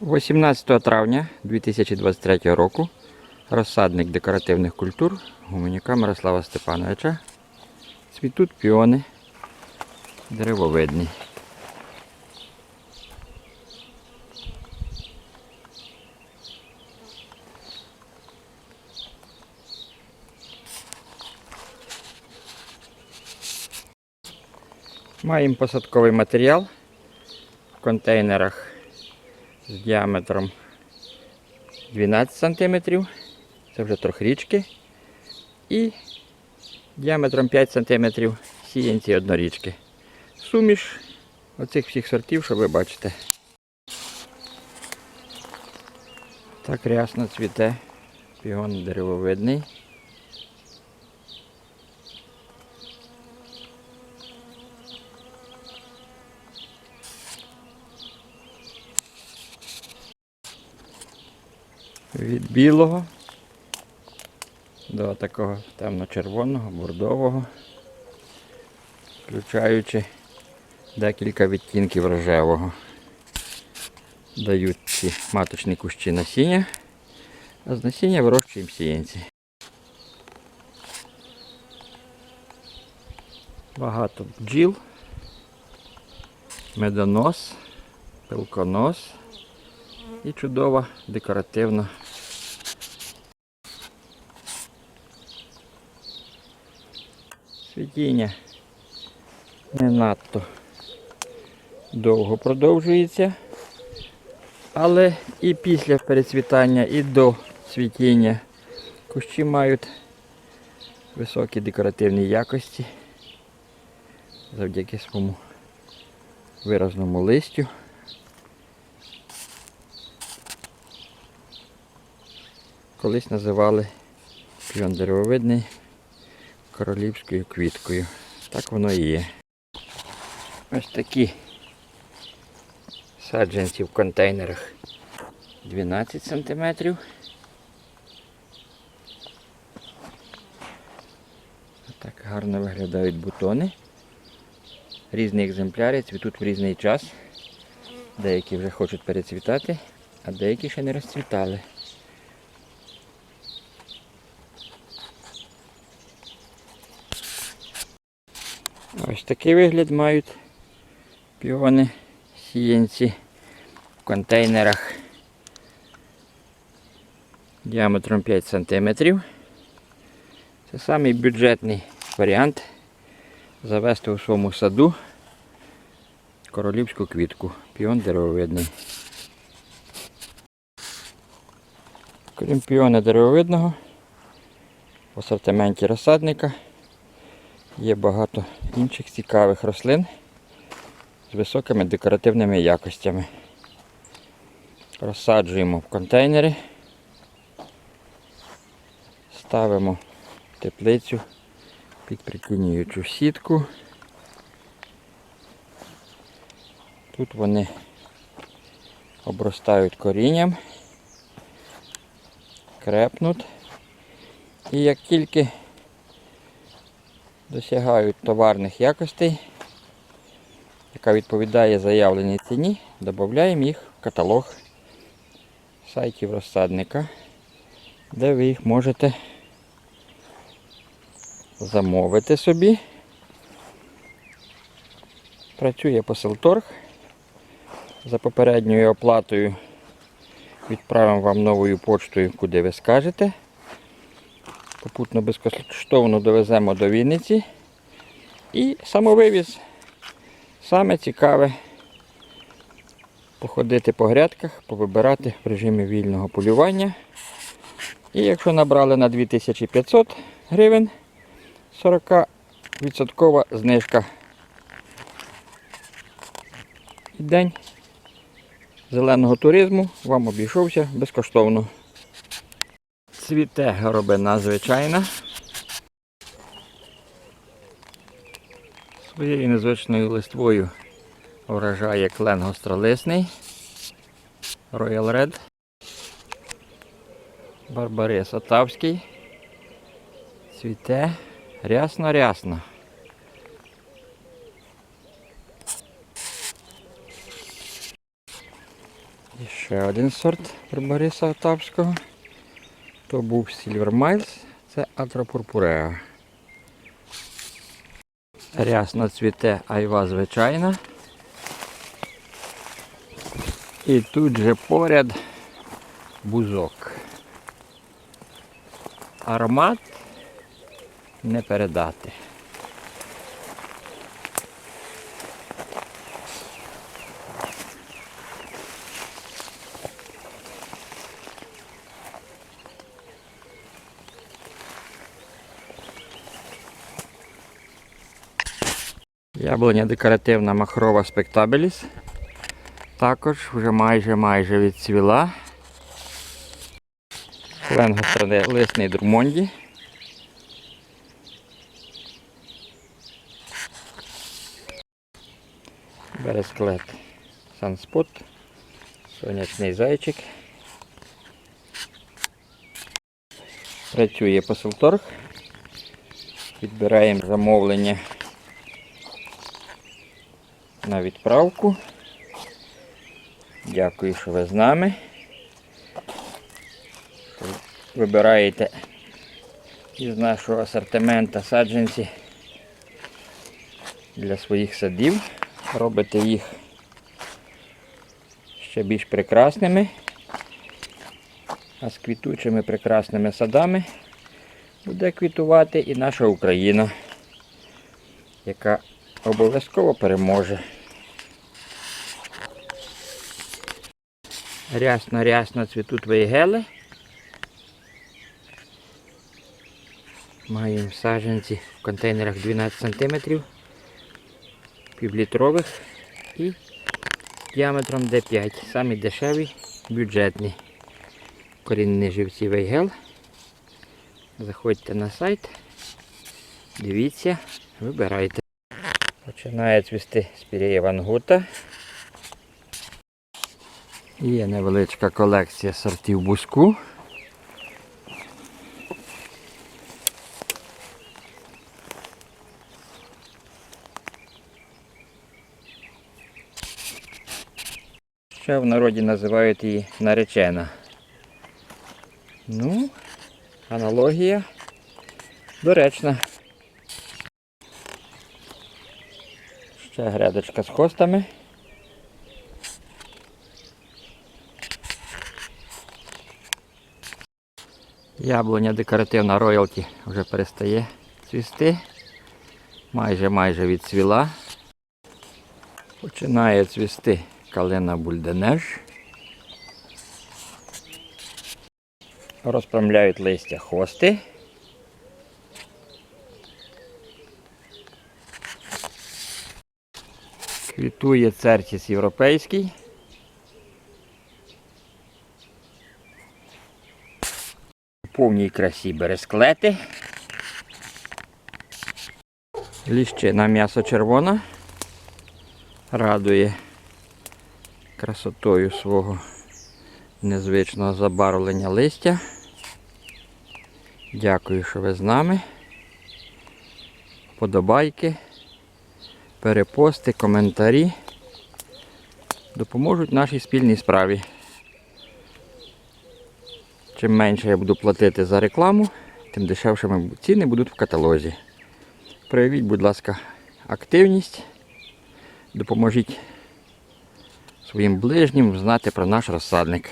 18 травня 2023 року розсадник декоративних культур гуменюка Мирослава Степановича. Цвітуть піони деревовидні. Маємо посадковий матеріал в контейнерах з діаметром 12 см. Це вже трьохрічки. І діаметром 5 см сіянці однорічки. Суміш оцих всіх сортів, що ви бачите. Так рясно цвіте. Піон деревовидний. Від білого до такого темно-червоного, бордового, включаючи декілька відтінків рожевого. Дають ці маточні кущі насіння, а з насіння вирощуємо сіянці. Багато бджіл, медонос, пилконос і чудова декоративна Світіння. Не надто довго продовжується, але і після перецвітання, і до цвітіння кущі мають високі декоративні якості завдяки своєму виразному листю. Колись називали піон деревовидний королівською квіткою. Так воно і є. Ось такі саджанці в контейнерах 12 см. Так гарно виглядають бутони. Різні екземпляри цвітуть в різний час. Деякі вже хочуть перецвітати, а деякі ще не розцвітали. Ось такий вигляд мають піони сіянці в контейнерах діаметром 5 см. Це самий бюджетний варіант завести у своєму саду королівську квітку. Піон деревовидний. Крім піона деревовидного, в асортименті розсадника Є багато інших цікавих рослин з високими декоративними якостями. Розсаджуємо в контейнери, ставимо теплицю під притінюючу сітку. Тут вони обростають корінням, крепнуть. І як тільки досягають товарних якостей, яка відповідає заявленій ціні, додаємо їх в каталог сайтів розсадника, де ви їх можете замовити собі. Працює посилторг. За попередньою оплатою відправимо вам новою почтою, куди ви скажете. Попутно безкоштовно довеземо до Вінниці. І самовивіз. Саме цікаве походити по грядках, повибирати в режимі вільного полювання. І якщо набрали на 2500 гривень, 40% знижка. День зеленого туризму вам обійшовся безкоштовно. Цвіте горобина звичайна. Своєю незвичною листвою вражає клен гостролисний, Royal Red, Барбарис Отавський. Цвіте рясно-рясно. І ще один сорт Барбариса Отапського. То був Silver Miles, це Атропурпуреа. Рясно цвіте айва звичайна. І тут же поряд бузок. Аромат не передати. Яблуня декоративна махрова спектабеліс. Також вже майже майже відцвіла. Лисний Друмонді. Бересклет Санспот. Сонячний зайчик. Працює посилторг. Підбираємо замовлення на відправку. Дякую, що ви з нами. Вибираєте із нашого асортимента саджанці для своїх садів. Робите їх ще більш прекрасними, а з квітучими прекрасними садами буде квітувати і наша Україна, яка обов'язково переможе. Рясно-рясно цвітуть вейгели. Маємо саджанці в контейнерах 12 см, півлітрових і діаметром D5. Самі дешеві, бюджетні. Корінні живці вейгел. Заходьте на сайт, дивіться, вибирайте. Починає цвісти спірея вангута. Є невеличка колекція сортів буску. Ще в народі називають її наречена. Ну, аналогія доречна. Ще грядочка з хостами. Яблуня декоративна роялті вже перестає цвісти. Майже майже відцвіла. Починає цвісти калина бульденеж. Розпрямляють листя хости. Квітує церчіс європейський. Повній красі бересклети. Ліщина м'ясо червона. Радує красотою свого незвичного забарвлення листя. Дякую, що ви з нами. Подобайки, перепости, коментарі допоможуть нашій спільній справі. Чим менше я буду платити за рекламу, тим дешевшими ціни будуть в каталозі. Проявіть, будь ласка, активність, допоможіть своїм ближнім знати про наш розсадник.